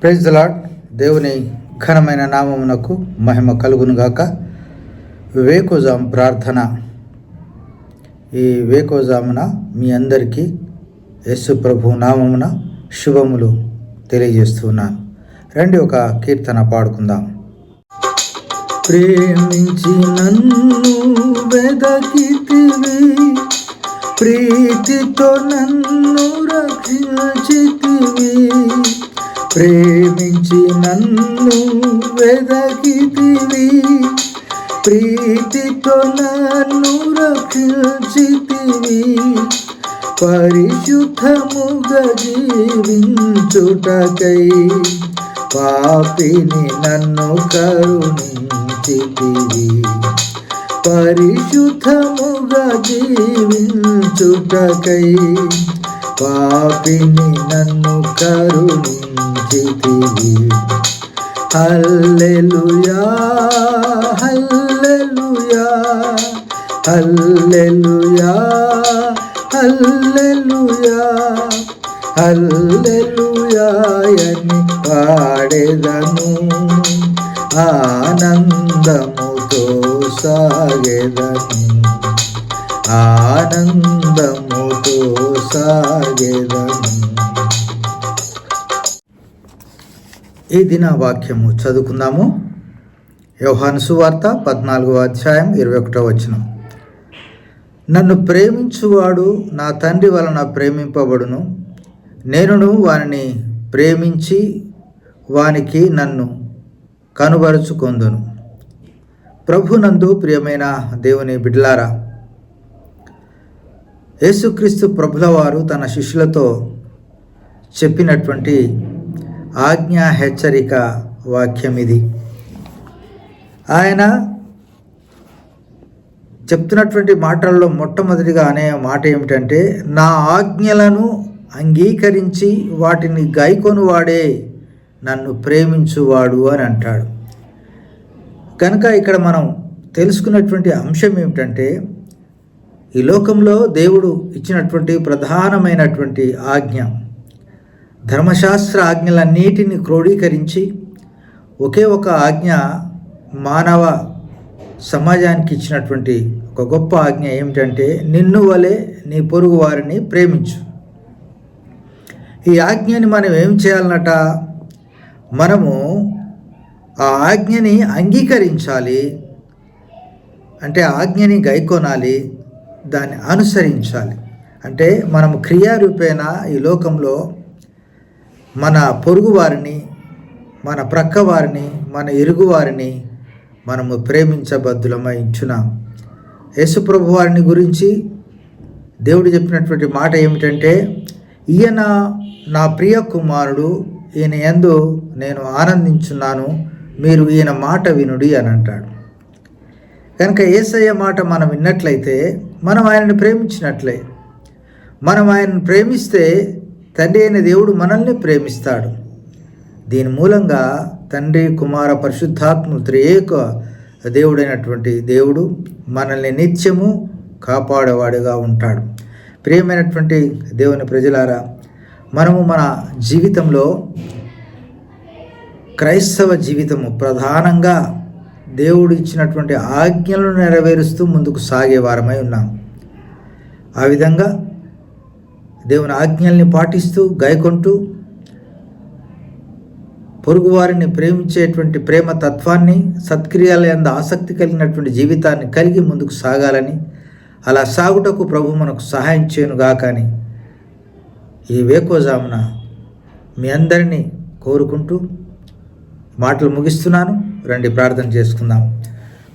Praise lord దేవుని ఘనమైన నామమునకు మహిమ కలుగునుగాక. వేకోజాం ప్రార్థన. ఈ వేకోజామున మీ అందరికీ యేసు ప్రభు నామమున శుభములు తెలియజేస్తున్నాను. రండి ఒక కీర్తన పాడుకుందాం. ప్రేమించి నన్ను వెదకితివి ప్రీతితో నన్ను రక్షించితివి. ప్రేమించి నన్ను వెదకితివి. ప్రీతితో నన్ను రక్షించితివి. పరిశుద్ధముగా జీవించుటకై పాపిని నన్ను కరుణించితివి. పరిశుద్ధముగా జీవించుటకై పాపిని నన్ను కరుణి హల్లెలూయా హల్లెలూయా హల్లెలూయా హల్లెలూయా హల్లెలూయా అని పాడేదను. ఆనందముతో సాగేదను. ఆనందముతో సాగేదను. ఈ దిన వాక్యము చదువుకుందాము. యోహాను సువార్త పద్నాలుగో అధ్యాయం ఇరవై ఒకటో వచనం. నన్ను ప్రేమించువాడు నా తండ్రి వలన ప్రేమింపబడును. నేనును వానిని ప్రేమించి వానికి నన్ను కనుబరుచుకొందును. ప్రభునందు ప్రియమైన దేవుని బిడ్లారా యేసుక్రీస్తు ప్రభుల వారు తన శిష్యులతో చెప్పినటువంటి ఆజ్ఞా హెచ్చరిక వాక్యం ఇది ఆయన చెప్తున్నటువంటి మాటల్లో మొట్టమొదటిగా అనే మాట ఏమిటంటే నా ఆజ్ఞలను అంగీకరించి వాటిని గాయకొని వాడే నన్ను ప్రేమించువాడు అని అంటాడు. కనుక ఇక్కడ మనం తెలుసుకున్నటువంటి అంశం ఏమిటంటే ఈ లోకంలో దేవుడు ఇచ్చినటువంటి ప్రధానమైనటువంటి ఆజ్ఞ ధర్మశాస్త్ర ఆజ్ఞలన్నిటిని క్రోడీకరించి ఒకే ఒక ఆజ్ఞ మానవ సమాజానికి ఇచ్చినటువంటి ఒక గొప్ప ఆజ్ఞ ఏమిటంటే నిన్ను వలె నీ పొరుగు వారిని ప్రేమించు. ఈ ఆజ్ఞని మనం ఏం చేయాలన్నట? మనము ఆ ఆజ్ఞని అంగీకరించాలి అంటే ఆజ్ఞని గైకొనాలి దాన్ని అనుసరించాలి. అంటే మనము క్రియారూపేణ ఈ లోకంలో మన పొరుగు వారిని మన ప్రక్క వారిని మన ఇరుగు వారిని మనము ప్రేమించబద్దులమై ఇచ్చున్నాం యేసుప్రభు వారిని గురించి దేవుడు చెప్పినటువంటి మాట ఏమిటంటే ఈయన నా ప్రియ కుమారుడు ఈయన ఎందు నేను ఆనందించున్నాను మీరు ఈయన మాట వినుడి అని అంటాడు. కనుక ఏసయ్య మాట మనం విన్నట్లయితే మనం ఆయనను ప్రేమించినట్లే. మనం ఆయనను ప్రేమిస్తే తండ్రి అయిన దేవుడు మనల్ని ప్రేమిస్తాడు. దీని మూలంగా తండ్రి కుమార పరిశుద్ధాత్మ త్రియేక దేవుడైనటువంటి దేవుడు మనల్ని నిత్యము కాపాడేవాడుగా ఉంటాడు. ప్రియమైనటువంటి దేవుని ప్రజలారా మనము మన జీవితంలో క్రైస్తవ జీవితము ప్రధానంగా దేవుడు ఇచ్చినటువంటి ఆజ్ఞలను నెరవేరుస్తూ ముందుకు సాగే వారమై ఉన్నాం. ఆ విధంగా దేవుని ఆజ్ఞల్ని పాటిస్తూ గాయకొంటూ పొరుగువారిని ప్రేమించేటువంటి ప్రేమ తత్వాన్ని సత్క్రియల ఎందు ఆసక్తి కలిగినటువంటి జీవితాన్ని కలిగి ముందుకు సాగాలని అలా సాగుటకు ప్రభు మనకు సహాయం చేయనుగా కానీ ఈ వేకోజామున మీ అందరినీ కోరుకుంటూ మాటలు ముగిస్తున్నాను. రండి ప్రార్థన చేసుకుందాం.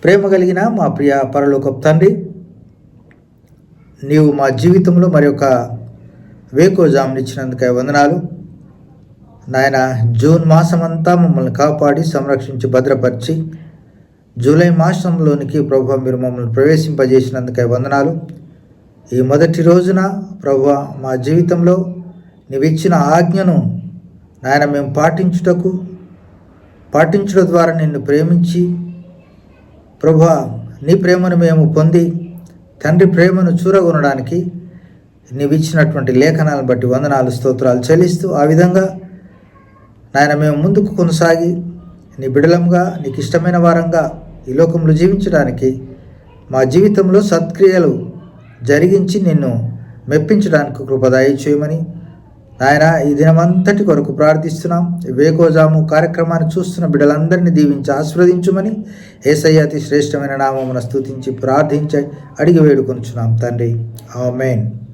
ప్రేమ కలిగిన మా ప్రియ పరలోకపు తండ్రి నీవు మా జీవితంలో మరి ఒక వేకోజామునిచ్చినందుకై ఇచ్చినందుకే వందనాలు. నాయన జూన్ మాసం అంతా మమ్మల్ని కాపాడి సంరక్షించి భద్రపరిచి జూలై మాసంలోనికి ప్రభు మీరు మమ్మల్ని ప్రవేశింపజేసినందుకై వందనాలు. ఈ మొదటి రోజున ప్రభు మా జీవితంలో నీవిచ్చిన ఆజ్ఞను నాయన మేము పాటించుటకు పాటించడం ద్వారా నిన్ను ప్రేమించి ప్రభు నీ ప్రేమను మేము పొంది తండ్రి ప్రేమను చూరగొనడానికి నీవిచ్చినటువంటి లేఖనాలను బట్టి వందనాలు స్తోత్రాలు చెల్లిస్తూ ఆ విధంగా నాయన మేము ముందుకు కొనసాగి నీ బిడలంగా నీకు ఇష్టమైన వారంగా ఈ లోకంలో జీవించడానికి మా జీవితంలో సత్క్రియలు జరిగించి నిన్ను మెప్పించడానికి కృపదాయి చేయమని నాయన ఈ దినమంతటి కొరకు ప్రార్థిస్తున్నాం. వేకోజాము కార్యక్రమాన్ని చూస్తున్న బిడ్డలందరినీ దీవించి ఆస్వాదించుమని ఏసయ్య అతి శ్రేష్టమైన నామమున స్తుతించి ప్రార్థించి అడిగి వేడుకొనుచున్నాం తండ్రి. ఆమెన్.